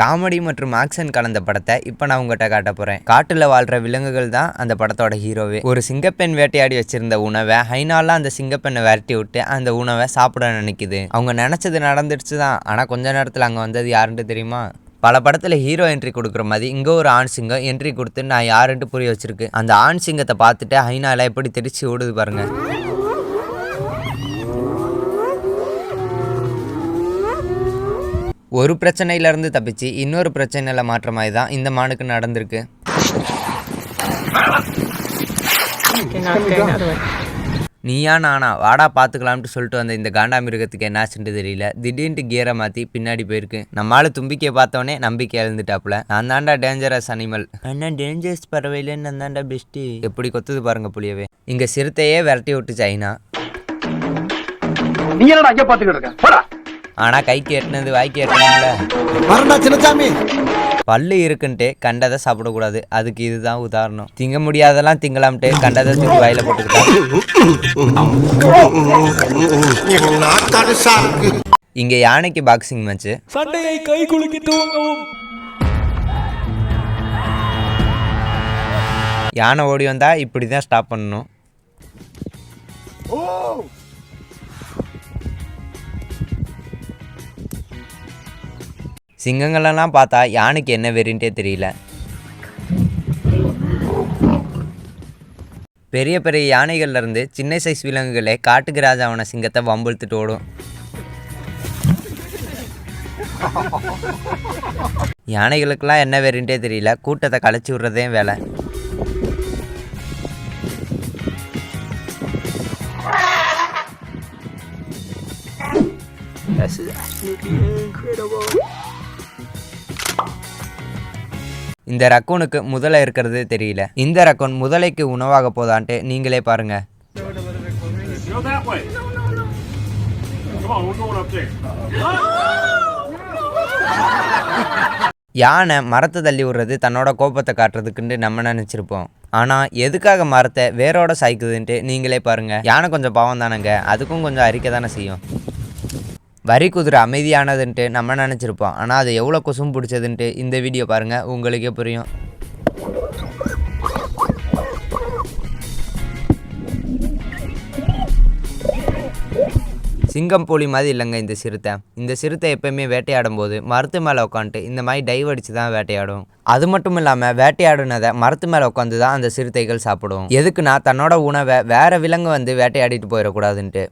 Comedy மற்றும் action கலந்த படத்தை இப்போ நான் உங்கள்கிட்ட காட்ட போகிறேன் காட்டில் வாழ்கிற விலங்குகள் தான் அந்த படத்தோட ஹீரோவே. ஒரு சிங்கப்பெண் வேட்டையாடி வச்சிருந்த உணவை ஹைனாலாம் அந்த சிங்கப்பெண்ணை விரட்டி விட்டு அந்த உணவை சாப்பிட நினைக்குது. அவங்க நினச்சது நடந்துடுச்சு தான் ஆனால் கொஞ்ச நேரத்தில் அங்கே வந்தது யாருன்ட்டு தெரியுமா? பல படத்தில் ஹீரோ என்ட்ரி கொடுக்குற மாதிரி இங்கே ஒரு ஆண் சிங்கம் என்ட்ரி கொடுத்து நான் யாருன்ட்டு புரிய வச்சிருக்கு. அந்த ஆண் சிங்கத்தை பார்த்துட்டு ஹைனாலாம் எப்படி தெரிச்சு ஓடுது பாருங்கள் ஒரு பிரச்சனையிலேருந்து தப்பிச்சு இன்னொரு பிரச்சனையில் மாற்ற மாதிரி தான் இந்த மானுக்கு நடந்திருக்கு. நீயா நானா வாடா பார்த்துக்கலாம்னு சொல்லிட்டு வந்த இந்த காண்டாமிருகத்துக்கு என்னாச்சுன்னு தெரியல. திடீர்னு கியரை மாற்றி பின்னாடி போயிருக்கு. நம்மளால தும்பிக்கையை பார்த்தோன்னே நம்பிக்கை இழந்துட்டாப்புல. நான் தாண்டா டேஞ்சரஸ் அனிமல் அண்ணா டேஞ்சரஸ் பறவையில நான் தாண்டா பெஸ்ட்டு எப்படி கொத்துது பாருங்க புளியவே இங்கே சிறுத்தையே விரட்டி விட்டு சைனா நீ என்னடா அங்க பாத்துக்கிட்டு இருக்க? போடா. ஆனால் கைக்கு எட்டினது வாய்க்கு வரண்டா சின்னசாமி பல்லு இருக்குன்ட்டு கண்டதை சாப்பிடக்கூடாது. அதுக்கு இதுதான் உதாரணம். திங்க முடியாதெல்லாம் திங்கலாம்ட்டு கண்டதை தூக்கி வாயில போட்டுக்கிட்டா. நாக்காடு சாக்கு இங்கே யானைக்கு பாக்ஸிங் மேட்ச்சு சண்டையை கை குலுக்கி துவங்கவும். யானை ஓடி வந்தா இப்படி தான் ஸ்டாப் பண்ணணும் சிங்கங்களெல்லாம் பார்த்தா யானைக்கு என்ன வெறின்ட்டே தெரியல. பெரிய பெரிய யானைகள்லேருந்து சின்ன சைஸ் விலங்குகளே காட்டுக்கு ராஜாவான சிங்கத்தை வம்பிழுத்துட்டு ஓடும். யானைகளுக்கெல்லாம் என்ன வேறுன்ட்டே தெரியல கூட்டத்தை களைச்சி விடுறதே வேலை. இந்த ரக்கூனுக்கு முதலை இருக்கிறது தெரியல. இந்த ரக்கூன் முதலைக்கு உணவாக போதான்ட்டு நீங்களே பாருங்க. யானை மரத்தை தள்ளி விடுறது தன்னோட கோபத்தை காட்டுறதுக்குன்ட்டு நம்ம நினச்சிருப்போம். ஆனால் எதுக்காக மரத்தை வேரோட சாய்க்குதுன்ட்டு நீங்களே பாருங்கள் யானை கொஞ்சம் பாவம் தானேங்க. அதுக்கும் கொஞ்சம் அரிக்க தானே செய்யும். வரி குதிரை அமைதியானதுன்ட்டு நம்ம நினச்சிருப்போம். ஆனால் அது எவ்வளோ கொசும் பிடிச்சதுன்ட்டு இந்த வீடியோ பாருங்கள் உங்களுக்கே புரியும். சிங்கம் புலி மாதிரி இல்லைங்க இந்த சிறுத்தை. இந்த சிறுத்தை எப்பயுமே வேட்டையாடும் போது மரத்து மேலே உட்காந்துட்டு இந்த மாதிரி டைவ் அடித்து தான் வேட்டையாடும். அது மட்டும் இல்லாமல் வேட்டையாடுனதை மரத்து மேலே உட்காந்து தான் அந்த சிறுத்தைகள் சாப்பிடும். எதுக்குன்னா தன்னோட உணவை வேற விலங்கு வந்து வேட்டையாடிட்டு போயிடக்கூடாதுன்ட்டு.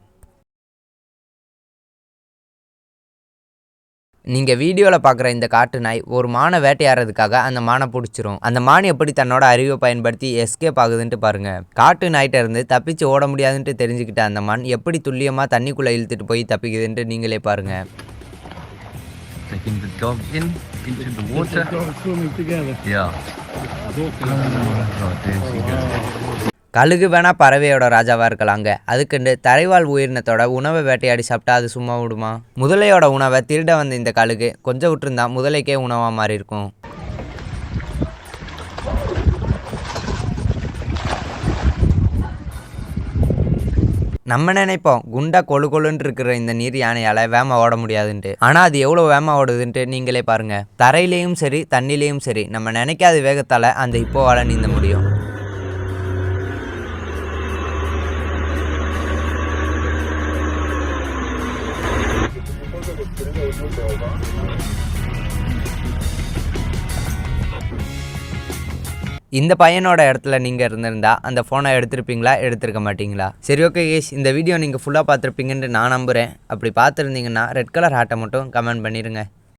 நீங்கள் வீடியோவில் பார்க்குற இந்த காட்டு நாய் ஒரு மானை வேட்டையாடுறதுக்காக அந்த மானை பிடிச்சிரும் அந்த மான் எப்படி தன்னோட அறிவை பயன்படுத்தி எஸ்கேப் ஆகுதுன்ட்டு பாருங்க காட்டு நாய்கிட்ட இருந்து தப்பிச்சு ஓட முடியாதுன்ட்டு தெரிஞ்சுக்கிட்ட அந்த மான் எப்படி துல்லியமாக தண்ணிக்குள்ளே இழுத்துட்டு போய் தப்பிக்குதுன்ட்டு நீங்களே பாருங்க taking the dog in into the water. swimming together. Yeah. Oh. கழுகு வேணால் பறவையோட ராஜாவாக இருக்கலாங்க. அதுக்குண்டு தரைவாழ் உயிரினத்தோட உணவை வேட்டையாடி சாப்பிட்டா அது சும்மா விடுமா? முதலையோட உணவை திருட வந்த இந்த கழுகு கொஞ்சம் விட்டுருந்தா முதலைக்கே உணவாக மாறி இருக்கும். நம்ம நினைப்போம் குண்டா கொழு கொழுன்னு இருக்கிற இந்த நீர் யானையால் வேம ஓட முடியாதுன்ட்டு. ஆனால் அது எவ்வளோ வேம ஓடுதுன்ட்டு நீங்களே பாருங்கள் தரையிலையும் சரி தண்ணிலையும் சரி நம்ம நினைக்காத வேகத்தால் அந்த இப்போவால் நீந்த முடியும். இந்த பையனோட இடத்துல நீங்கள் இருந்திருந்தா அந்த ஃபோனை எடுத்திருப்பீங்களா? எடுத்திருக்க மாட்டீங்களா? சரி ஓகே கேஷ் இந்த வீடியோ நீங்கள் ஃபுல்லாக பார்த்துருப்பீங்கன்னு நான் நம்புகிறேன் அப்படி பார்த்துருந்தீங்கன்னா ரெட் கலர் ஹார்ட்டை மட்டும் கமெண்ட் பண்ணிடுங்க